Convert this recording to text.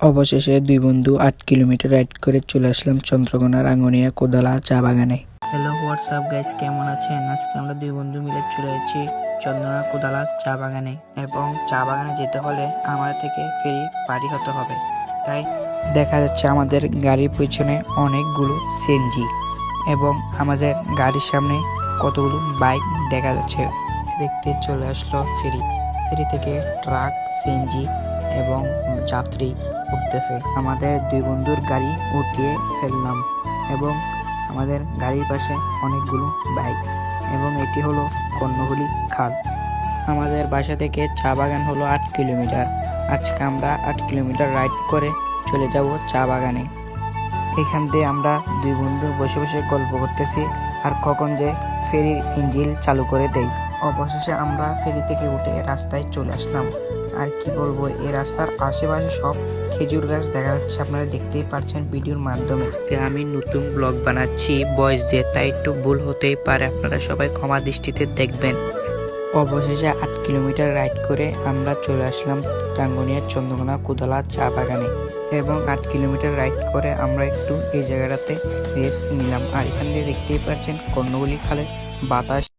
অবশেষে দুই বন্ধু আট কিলোমিটার রাইড করে চলে আসলাম চন্দ্রকোনা রাঙ্গনিয়া কোদালা চা বাগানে। হ্যালো হোয়াটসঅ্যাপ গাইস কেমন আছেন? আজকে আমরা দুই বন্ধু মিলে চলে এসেছি চন্দ্রনা কোদালা চা বাগানে এবং চা বাগানে যেতে হলে আমার থেকে ফেরি পারি হতে হবে। তাই দেখা যাচ্ছে আমাদের গাড়ির পিছনে অনেকগুলো সিএনজি এবং আমাদের গাড়ির সামনে কতগুলো বাইক দেখা যাচ্ছে। দেখতে চলে আসলো ফেরি। ফেরি থেকে ট্রাক সিএনজি এবং যাত্রী উঠতেছে। আমাদের দুই বন্ধুর গাড়ি উঠিয়ে ফেললাম এবং আমাদের গাড়ির পাশে অনেকগুলো বাইক এবং এটি হলো কর্ণগুলি খাল। আমাদের বাসা থেকে চা বাগান হলো আট কিলোমিটার। আজকে আমরা আট কিলোমিটার রাইড করে চলে যাব চা বাগানে। এখান দিয়ে আমরা দুই বন্ধু বসে বসে গল্প করতেছি আর কখন যে ফেরির ইঞ্জিন চালু করে দেই। অবশেষে আমরা ফেরি থেকে উঠে রাস্তায় চলে আসলাম। আর কি বলব, এই রাস্তার আশেপাশে সব খেজুর গাছ দেখা যাচ্ছে, আপনারা দেখতেই পারছেন ভিডিওর মাধ্যমে। আমি নতুন ব্লগ বানাচ্ছি, বয়স দিয়ে তাই একটু ভুল হতেই পারে, আপনারা সবাই ক্ষমা দৃষ্টিতে দেখবেন। অবশেষে আট কিলোমিটার রাইড করে আমরা চলে আসলাম টাঙ্গনিয়া চন্দ্রকোনা কুদলা চা বাগানে এবং আট কিলোমিটার রাইড করে আমরা একটু এই জায়গাটাতে রেস্ট নিলাম। আর এখান দিয়ে দেখতেই পাচ্ছেন কর্ণগুলি খালে বাতাস।